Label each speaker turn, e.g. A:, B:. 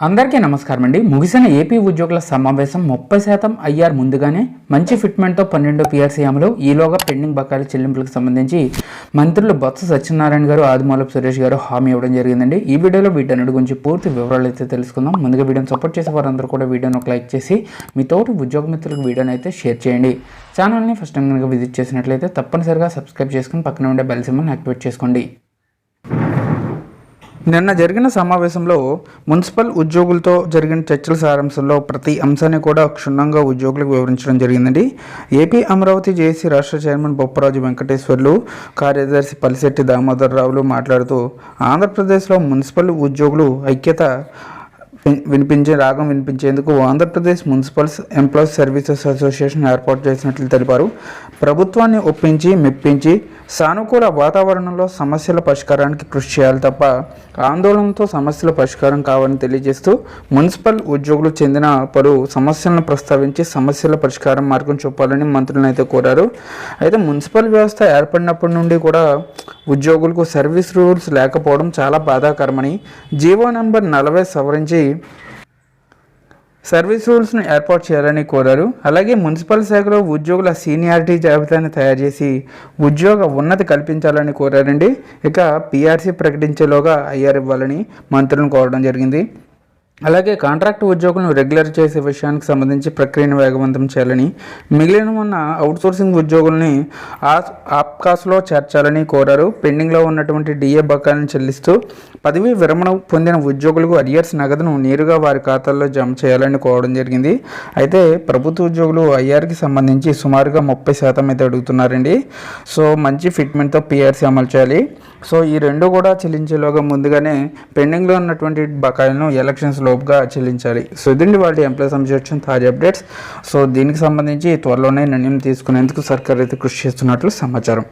A: అందరికీ నమస్కారం అండి ముగిసిన ఏపీ ఉద్యోగుల సమావేశం ముప్పై శాతం ఐఆర్ ముందుగానే మంచి ఫిట్మెంట్తో పన్నెండు పిఆర్సీఎంలు ఈలోగా పెండింగ్ బకాయిల చెల్లింపులకు సంబంధించి మంత్రులు బొత్స సత్యనారాయణ గారు ఆదిమూలపు సురేష్ గారు హామీ ఇవ్వడం జరిగిందండి. ఈ వీడియోలో వీటన్నిటి గురించి పూర్తి వివరాలు అయితే తెలుసుకుందాం. ముందుగా వీడియోని సపోర్ట్ చేసే వారందరూ కూడా వీడియోను ఒక లైక్ చేసి మీ తోటి ఉద్యోగ మిత్రులకు వీడియోని అయితే షేర్ చేయండి. ఛానల్ని ఫస్ట్ టైం కనుక విజిట్ చేసినట్లయితే తప్పనిసరిగా సబ్స్క్రైబ్ చేసుకుని పక్కన ఉండే బెల్ సింబల్ని యాక్టివేట్ చేసుకోండి. నిన్న జరిగిన సమావేశంలో మున్సిపల్ ఉద్యోగులతో జరిగిన చర్చల సారాంశంలో ప్రతి అంశాన్ని కూడా క్షుణ్ణంగా ఉద్యోగులకు వివరించడం జరిగిందండి. ఏపీ అమరావతి జేఏసీ రాష్ట్ర చైర్మన్ బొప్పరాజు వెంకటేశ్వర్లు కార్యదర్శి పలిశెట్టి దామోదర్ రావులు మాట్లాడుతూ ఆంధ్రప్రదేశ్లో మున్సిపల్ ఉద్యోగులు ఐక్యత వినిపించే రాగం వినిపించేందుకు Andhra Pradesh municipal employees services association ఏర్పాటు చేసినట్లు తెలిపారు. ప్రభుత్వాన్ని ఒప్పించి మెప్పించి సానుకూల వాతావరణంలో సమస్యల పరిష్కారానికి కృషి చేయాలి తప్ప ఆందోళనతో సమస్యల పరిష్కారం కావాలని తెలియజేస్తూ మున్సిపల్ ఉద్యోగులు చెందిన పలు సమస్యలను ప్రస్తావించి సమస్యల పరిష్కారం మార్గం చూపాలని మంత్రులను అయితే కోరారు. అయితే మున్సిపల్ వ్యవస్థ ఏర్పడినప్పటి నుండి కూడా ఉద్యోగులకు సర్వీస్ రూల్స్ లేకపోవడం చాలా బాధాకరమని జీవో నెంబర్ నలభై సవరించి సర్వీస్ రూల్స్ను ఏర్పాటు చేయాలని కోరారు. అలాగే మున్సిపల్ శాఖలో ఉద్యోగుల సీనియారిటీ జాబితాను తయారు చేసి ఉద్యోగ ఉన్నతి కల్పించాలని కోరారండి. ఇక పీఆర్సీ ప్రకటించేలోగా ఐఆర్ ఇవ్వాలని మంత్రులను కోరడం జరిగింది. అలాగే కాంట్రాక్ట్ ఉద్యోగులను రెగ్యులర్ చేసే విషయానికి సంబంధించి ప్రక్రియను వేగవంతం చేయాలని మిగిలిన ఉన్న అవుట్సోర్సింగ్ ఉద్యోగుల్ని ఆప్కాస్లో చేర్చాలని కోరారు. పెండింగ్లో ఉన్నటువంటి డిఏ బకాయిలను చెల్లిస్తూ పదవీ విరమణ పొందిన ఉద్యోగులకు అరియర్స్ నగదును నేరుగా వారి ఖాతాల్లో జమ చేయాలని కోరడం జరిగింది. అయితే ప్రభుత్వ ఉద్యోగులు ఐఆర్కి సంబంధించి సుమారుగా ముప్పై శాతం అయితే అడుగుతున్నారండి. సో మంచి ఫిట్మెంట్తో పిఆర్సీ అమలు చేయాలి. సో ఈ రెండు కూడా చెల్లించేలోగా ముందుగానే పెండింగ్లో ఉన్నటువంటి బకాయిలను ఎలక్షన్స్ లోపుగా చెల్లించాలి. సో ఇదండి వాళ్ళ ఎంప్లాయీ సంబంధించిన తాజా అప్డేట్స్ సో దీనికి సంబంధించి త్వరలోనే నిర్ణయం తీసుకునేందుకు సర్కార్ అయితే కృషి చేస్తున్నట్లు సమాచారం.